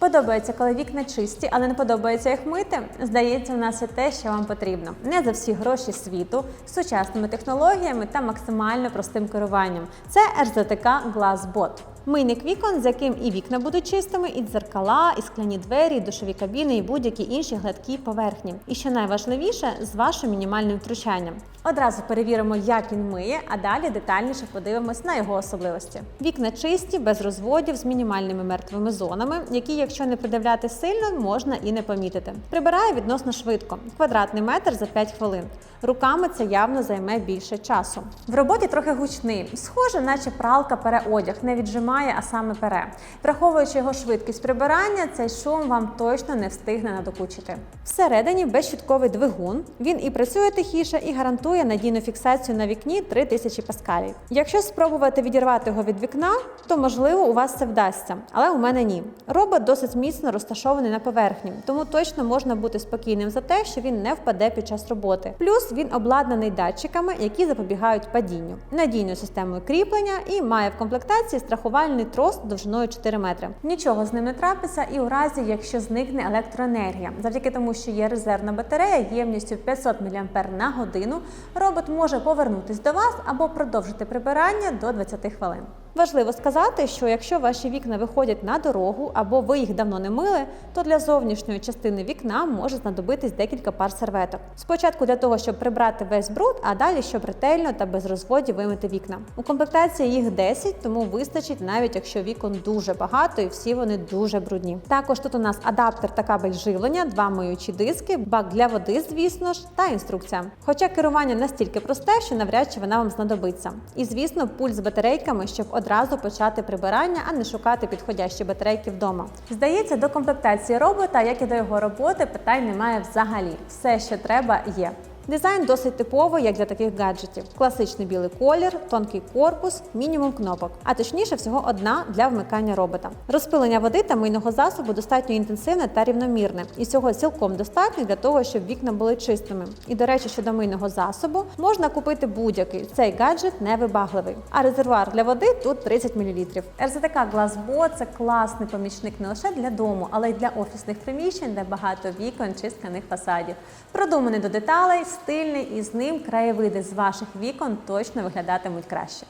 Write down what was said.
Подобається, коли вікна чисті, але не подобається їх мити. Здається, у нас є те, що вам потрібно. Не за всі гроші світу, сучасними технологіями та максимально простим керуванням. Це RZTK GlassBot. Мийник вікон, з яким і вікна будуть чистими, і дзеркала, і скляні двері, і душові кабіни, і будь-які інші гладкі поверхні. І що найважливіше, з вашим мінімальним втручанням. Одразу перевіримо, як він миє, а далі детальніше подивимось на його особливості. Вікна чисті, без розводів, з мінімальними мертвими зонами, які, якщо не придивляти сильно, можна і не помітити. Прибирає відносно швидко, квадратний метр за 5 хвилин. Руками це явно займе більше часу. В роботі трохи гучний, схоже, наче пралка пере одяг, не віджимає, а саме пере. Враховуючи його швидкість прибирання, цей шум вам точно не встигне надокучити. Всередині безщітковий двигун. Він і працює тихіше, і гарантує надійну фіксацію на вікні 3000 паскалів. Якщо спробувати відірвати його від вікна, то можливо у вас це вдасться, але у мене ні. Робот досить міцно розташований на поверхні, тому точно можна бути спокійним за те, що він не впаде під час роботи. Плюс він обладнаний датчиками, які запобігають падінню, надійною системою кріплення і має в комплектації страхувальний трос довжиною 4 метри. Нічого з ним не трапиться, і у разі, якщо зникне електроенергія, завдяки тому, що є резервна батарея ємністю 500 мА на годину, робот може повернутись до вас або продовжити прибирання до 20 хвилин. Важливо сказати, що якщо ваші вікна виходять на дорогу або ви їх давно не мили, то для зовнішньої частини вікна може знадобитись декілька пар серветок. Спочатку для того, щоб прибрати весь бруд, а далі щоб ретельно та без розводів вимити вікна. У комплектації їх 10, тому вистачить навіть якщо вікон дуже багато і всі вони дуже брудні. Також тут у нас адаптер та кабель живлення, два миючі диски, бак для води, звісно ж, та інструкція. Хоча керування настільки просте, що навряд чи вона вам знадобиться. І звісно, пульт з батарейками, щоб одразу почати прибирання, а не шукати підходящі батарейки вдома. Здається, до комплектації робота, як і до його роботи, питань немає взагалі. Все, що треба, є. Дизайн досить типовий, як для таких гаджетів: класичний білий колір, тонкий корпус, мінімум кнопок, а точніше всього одна для вмикання робота. Розпилення води та мийного засобу достатньо інтенсивне та рівномірне, і цього цілком достатньо для того, щоб вікна були чистими. І до речі, щодо мийного засобу можна купити будь-який. Цей гаджет не вибагливий. А резервуар для води тут 30 мл. RZTK GlassBot – це класний помічник не лише для дому, але й для офісних приміщень, де багато вікон чи скляних фасадів. Продуманий до деталей, стильний і з ним краєвиди з ваших вікон точно виглядатимуть краще.